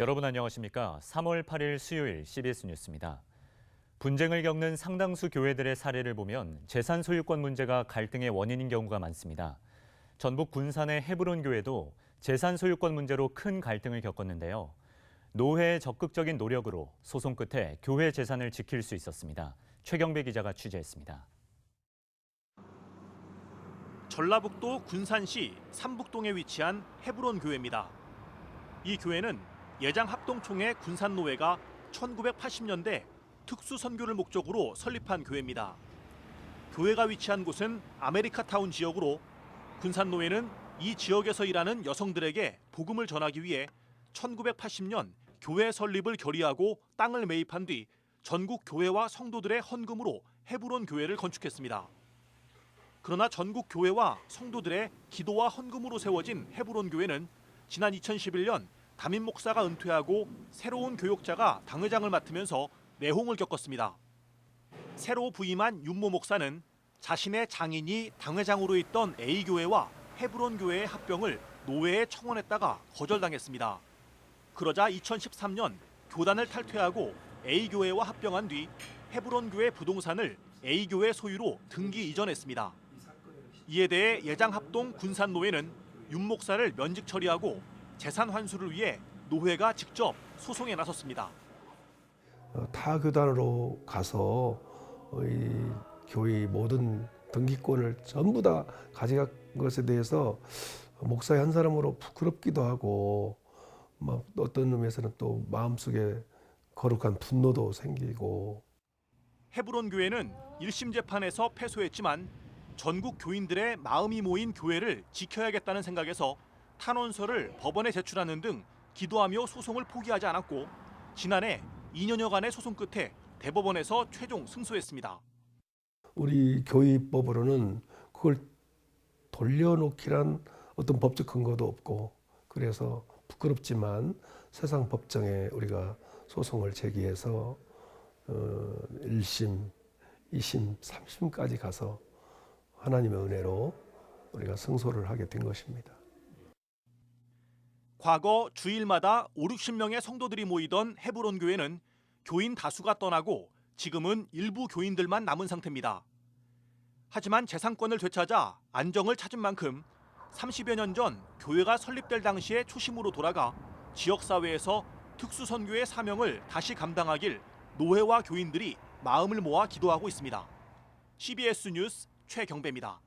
여러분 안녕하십니까? 3월 8일 수요일 CBS 뉴스입니다. 분쟁을 겪는 상당수 교회들의 사례를 보면 재산 소유권 문제가 갈등의 원인인 경우가 많습니다. 전북 군산의 헤브론 교회도 재산 소유권 문제로 큰 갈등을 겪었는데요. 노회의 적극적인 노력으로 소송 끝에 교회 재산을 지킬 수 있었습니다. 최경배 기자가 취재했습니다. 전라북도 군산시 삼북동에 위치한 헤브론 교회입니다. 이 교회는 예장 합동총회 군산노회가 1980년대 특수 선교를 목적으로 설립한 교회입니다. 교회가 위치한 곳은 아메리카타운 지역으로 군산노회는 이 지역에서 일하는 여성들에게 복음을 전하기 위해 1980년 교회 설립을 결의하고 땅을 매입한 뒤 전국 교회와 성도들의 헌금으로 헤브론 교회를 건축했습니다. 그러나 전국 교회와 성도들의 기도와 헌금으로 세워진 헤브론 교회는 지난 2011년 담임 목사가 은퇴하고 새로운 교역자가 당회장을 맡으면서 내홍을 겪었습니다. 새로 부임한 윤모 목사는 자신의 장인이 당회장으로 있던 A 교회와 헤브론 교회의 합병을 노회에 청원했다가 거절당했습니다. 그러자 2013년 교단을 탈퇴하고 A 교회와 합병한 뒤 헤브론 교회 부동산을 A 교회 소유로 등기 이전했습니다. 이에 대해 예장합동 군산노회는 윤 목사를 면직 처리하고 재산 환수를 위해 노회가 직접 소송에 나섰습니다. 어, 타 교단으로 가서 어, 이 교회 모든 등기권을 전부 다 가져간 것에 대해서 목사 한 사람으로 부끄럽기도 하고 막 어떤 의미에서는 또 마음속에 거룩한 분노도 생기고 헤브론 교회는 1심 재판에서 패소했지만 전국 교인들의 마음이 모인 교회를 지켜야겠다는 생각에서 탄원서를 법원에 제출하는 등 기도하며 소송을 포기하지 않았고 지난해 2년여간의 소송 끝에 대법원에서 최종 승소했습니다. 우리 교회법으로는 그걸 돌려놓기란 어떤 법적 근거도 없고 그래서 부끄럽지만 세상 법정에 우리가 소송을 제기해서 어, 1심, 2심, 3심까지 가서 하나님의 은혜로 우리가 승소를 하게 된 것입니다. 과거 주일마다 5, 60명의 성도들이 모이던 헤브론 교회는 교인 다수가 떠나고 지금은 일부 교인들만 남은 상태입니다. 하지만 재산권을 되찾아 안정을 찾은 만큼 30여 년 전 교회가 설립될 당시의 초심으로 돌아가 지역 사회에서 특수 선교의 사명을 다시 감당하길 노회와 교인들이 마음을 모아 기도하고 있습니다. CBS 뉴스 최경배입니다.